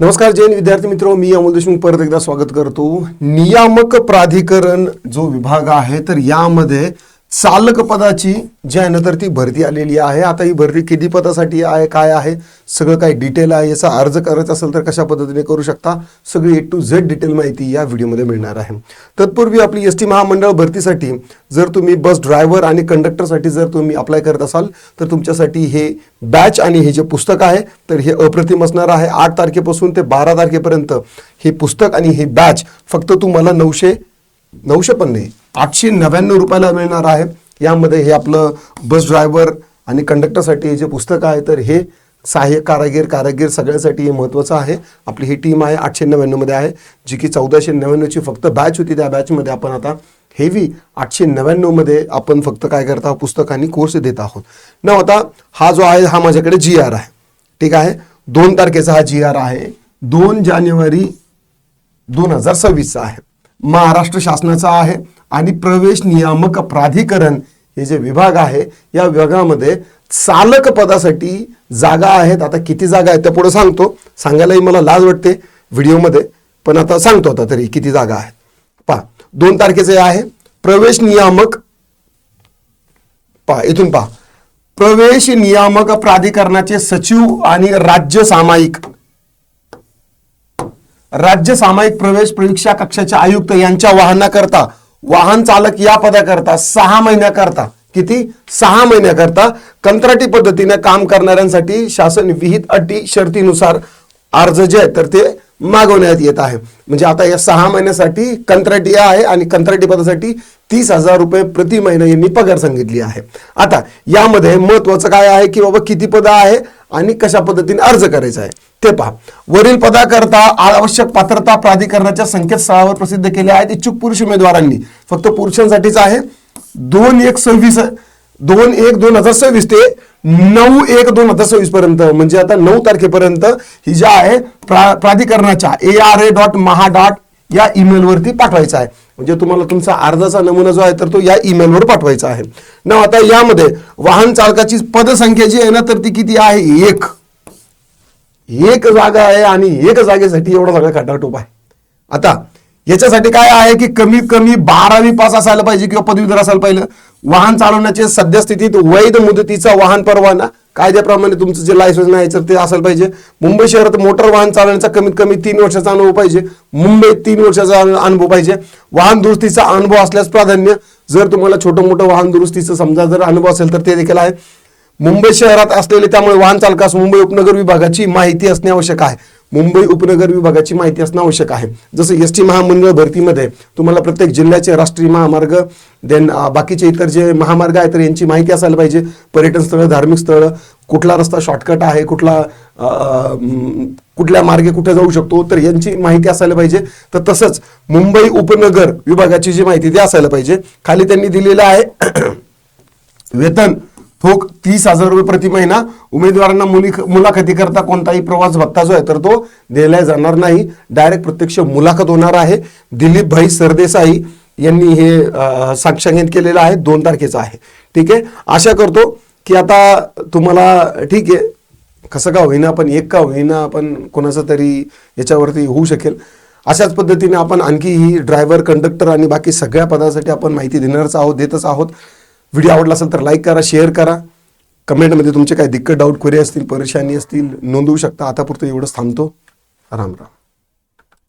नमस्कार जैन विद्यार्थी मित्र मी अमोल देशमुख परत एकदा स्वागत करतो. नियामक प्राधिकरण जो विभाग आहे तर यामध्ये चालक पदाची जी आहे ना तर ती भरती आलेली आहे. आता ही भरती किती पदासाठी आहे काय आहे? सगळं काही डिटेल आहे. याचा अर्ज करायचा असेल तर कशा पद्धतीने करू शकता? सगळी ए टू झेड डिटेल माहिती या व्हिडिओमध्ये मिळणार आहे. तत्पूर्वी आपली एस टी महामंडळ भरतीसाठी जर तुम्ही बस ड्रायव्हर आणि कंडक्टरसाठी जर तुम्ही अप्लाय करत असाल तर तुमच्यासाठी हे बॅच आणि हे जे पुस्तक आहे तर हे अप्रतिम असणार आहे. आठ तारखेपासून ते बारा तारखेपर्यंत हे पुस्तक आणि हे बॅच फक्त तुम्हाला नऊशे नऊशे पन्ने आठशे नव्याण्णव रुपयाला मिळणार आहे. यामध्ये हे आपलं बस ड्रायव्हर आणि कंडक्टरसाठी हे जे पुस्तक आहे तर हे सहाय्यक कारागीर कारागीर सगळ्यासाठी हे महत्त्वाचं आहे. आपली ही टीम आहे आठशे नव्याण्णवमध्ये आहे जी की चौदाशे नव्याण्णवची फक्त बॅच होती. त्या बॅचमध्ये आपण आता हेवी आठशे नव्याण्णवमध्ये आपण फक्त काय करत आहोत? पुस्तक आणि कोर्स देत आहोत. न आता हा जो आहे हा माझ्याकडे जी आर आहे. ठीक आहे? दोन तारखेचा हा जी आर आहे. दोन जानेवारी दोन हजार सव्वीसचा आहे. महाराष्ट्र शासनाचा आहे आणि प्रवेश नियामक प्राधिकरण हे जे विभाग आहे या विभागामध्ये चालक पदासाठी जागा आहेत. आता किती जागा आहेत त्या पुढे सांगतो. सांगायलाही मला लाज वाटते व्हिडिओमध्ये पण आता सांगतो आता तरी किती जागा आहेत. पहा दोन तारखेचे आहे. प्रवेश नियामक पहा इथून पहा. प्रवेश नियामक प्राधिकरणाचे सचिव आणि राज्य सामायिक. राज्य सामायिक प्रवेश परीक्षा कक्षाचे आयुक्त यांच्या वाहनाकरता वाहन चालक या पदाकरता सहा महिन्याकरता किती? सहा महिन्याकरता कंत्राटी पद्धतीने काम करणाऱ्यांसाठी शासन विहित अटी शर्तीनुसार अर्ज जे आहेत तर ते मागवण्यात येत आहे. म्हणजे आता या सहा महिन्यासाठी कंत्राटी आहे आणि कंत्राटी पदासाठी तीस हजार रुपये प्रति महिना यांनी पगार सांगितली आहे. आता यामध्ये महत्वाचं काय आहे की बाबा किती पदं आहे आणि कशा पद्धतीने अर्ज करायचा आहे. ते पहा. वरील पदाकरता आवश्यक पात्रता प्राधिकरणाच्या संकेतस्थळावर प्रसिद्ध केले आहेत. इच्छुक पुरुष उमेदवारांनी फक्त पुरुषांसाठीच आहे. दोन एक सव्वीस दोन एक दोन हजार सव्वीस ते नऊ एक दोन हजार सव्वीस पर्यंत म्हणजे आता नऊ तारखेपर्यंत ही जी आहे प्रा प्राधिकरणाच्या A R A dot Maha dot या ईमेलवरती पाठवायचा आहे. म्हणजे तुम्हाला तुमचा अर्जाचा नमुना जो आहे तर तो या ईमेलवर पाठवायचा आहे. ना आता यामध्ये वाहन चालकाची पदसंख्या जी आहे ना तर ती किती आहे? एक. एक जागा आहे आणि एक जागेसाठी एवढा सगळा खटाटोप आहे. आता याच्यासाठी काय आहे की कमीत कमी बारावी पास असायला पाहिजे किंवा पदवीधर असायला पाहिजे वाहन चालवण्याचे सद्यस्थितीत वैध मुदतीचा वाहन परवाना कायद्याप्रमाणे तुमचं जे लायसन्स नाही तर ते असायला पाहिजे. मुंबई शहरात मोटर वाहन चालवण्याचा कमीत कमी तीन वर्षाचा अनुभव पाहिजे. मुंबईत तीन वर्षाचा अनुभव पाहिजे. वाहन दुरुस्तीचा अनुभव असल्यास प्राधान्य जर तुम्हाला छोटं मोठं वाहन दुरुस्तीचं समजा जर अनुभव असेल तर ते देखील आहे. मुंबई शहरात असलेले त्यामुळे वाहन चालकास मुंबई उपनगर विभागाची माहिती असणे आवश्यक आहे. मुंबई उपनगर विभागाची माहिती असणं आवश्यक आहे. जसं एस टी महामंडळ भरतीमध्ये तुम्हाला प्रत्येक जिल्ह्याचे राष्ट्रीय महामार्ग देन बाकीचे इतर जे महामार्ग आहेत तर यांची माहिती असायला पाहिजे. पर्यटन स्थळं धार्मिक स्थळं कुठला रस्ता शॉर्टकट आहे कुठला कुठल्या मार्गे कुठे जाऊ शकतो तर यांची माहिती असायला पाहिजे. तर तसंच मुंबई उपनगर विभागाची जी माहिती ती असायला पाहिजे. खाली त्यांनी दिलेलं आहे वेतन. ठोक तीस हजार रुपये प्रति महिना उमेदवारांना मुली मुलाखती करता कोणताही प्रवास भत्ता जो आहे तर तो दिला जाणार नाही. डायरेक्ट प्रत्यक्ष मुलाखत होणार आहे. दिलीप भाई सरदेसाई यांनी हे साक्षांकित केलेलं आहे. दोन तारखेचं आहे. ठीक आहे? आशा करतो की आता तुम्हाला ठीक आहे. कसं का होईना पण एक का होईना आपण कोणाचं तरी याच्यावरती होऊ शकेल. अशाच पद्धतीने आपण आणखी ही ड्रायव्हर कंडक्टर आणि बाकी सगळ्या पदासाठी आपण माहिती देणारच आहोत देतच आहोत. व्हिडिओ आवडला असेल तर लाईक करा शेअर करा. कमेंटमध्ये तुमचे काही दिक्कत डाऊट क्वेरी असतील परेशानी असतील नोंदवू शकता. आतापुरतं एवढंच थांबतो. राम राम.